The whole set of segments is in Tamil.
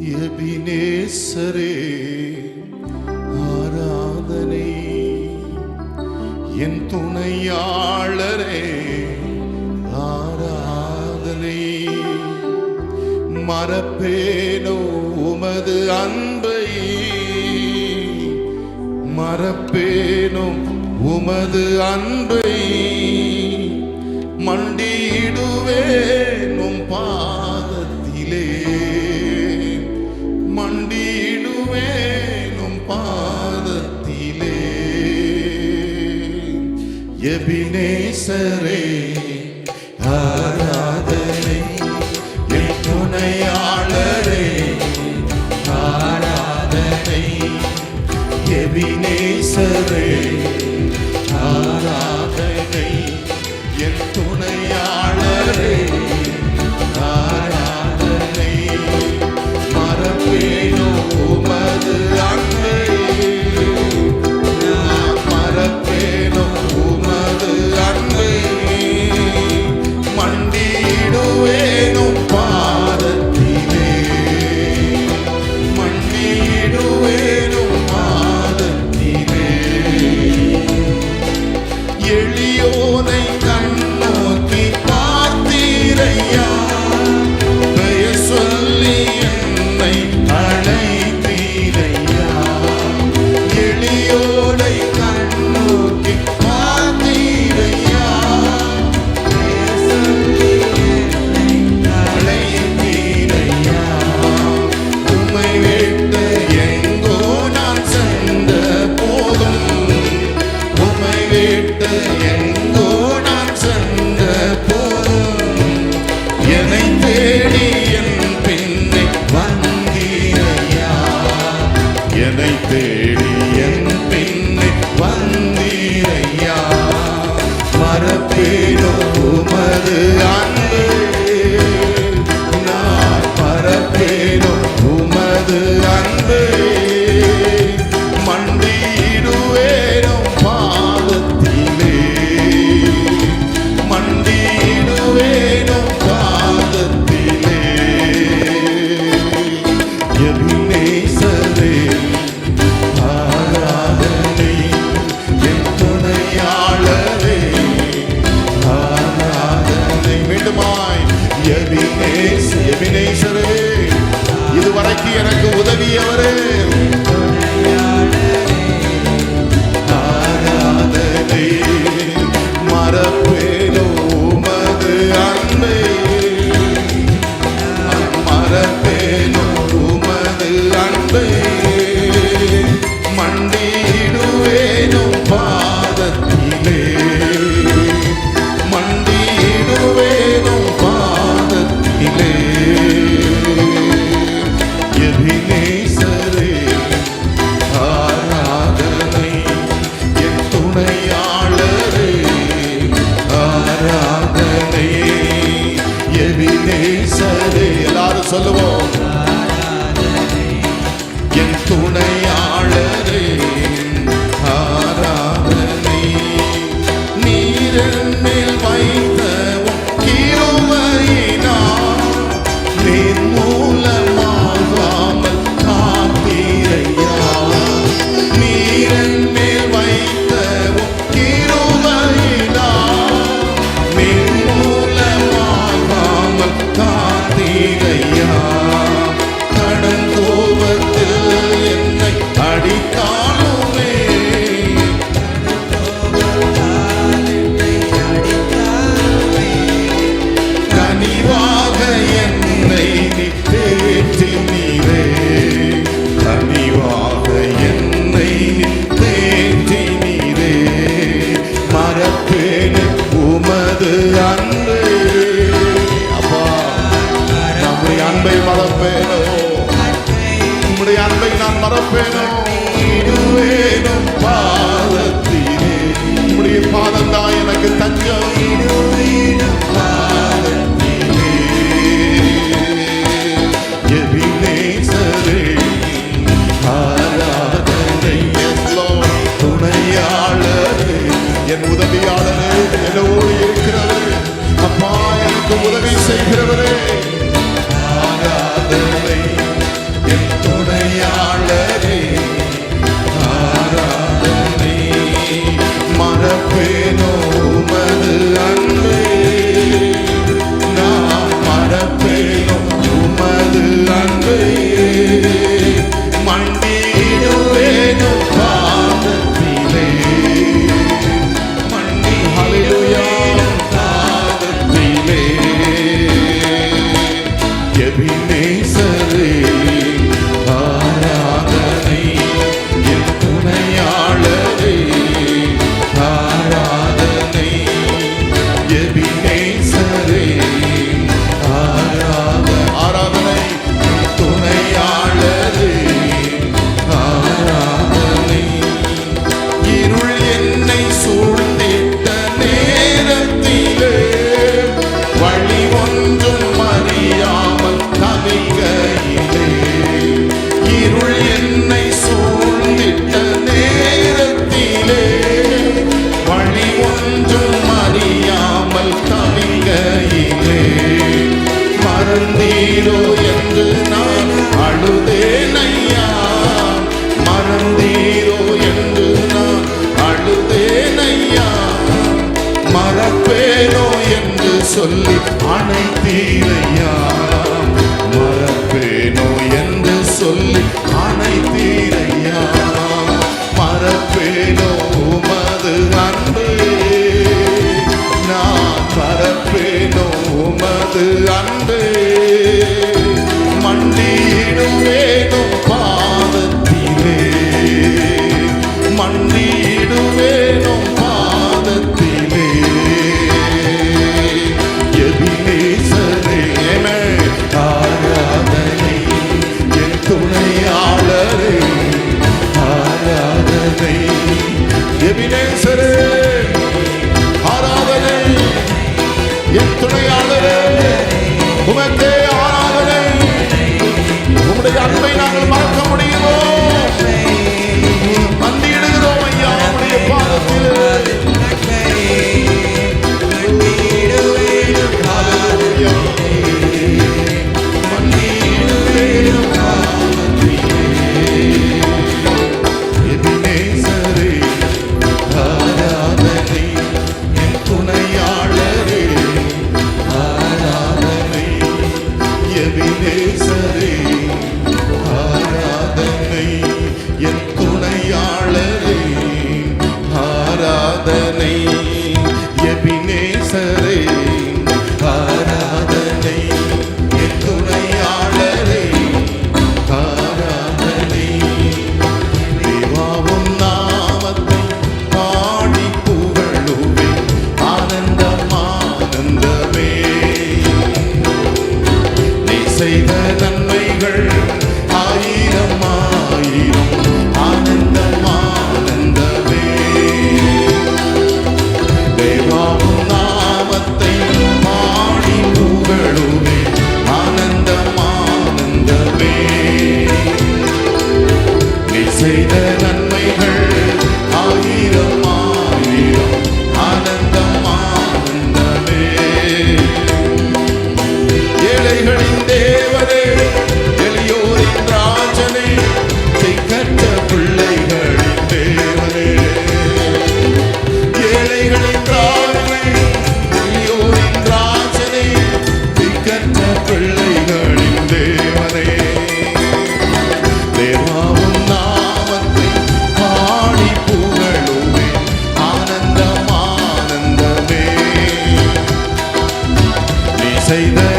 எபினேசரே ஆராதனை. என் துணையாளரே ஆராதனை. மறப்பேனோ உமது அன்பை. மறப்பேனோ உமது அன்பை. மண்டியிடுவே நேசரே ஆராதனை என் துணையாளரே ஆராதனை எபினேசரே எனக்கு உதவியவரே. மறப்பே. சொல்லி say that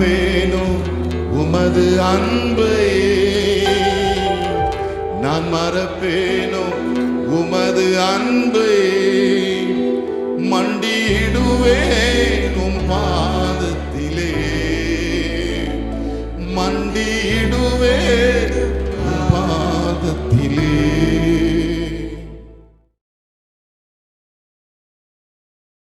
மறப்பேனோ உமது அன்பை நான் மறப்பேனோ உமது அன்பை மண்டியிடுவேன் உம் பாதத்திலே. மண்டியிடுவேன் பாதத்திலே.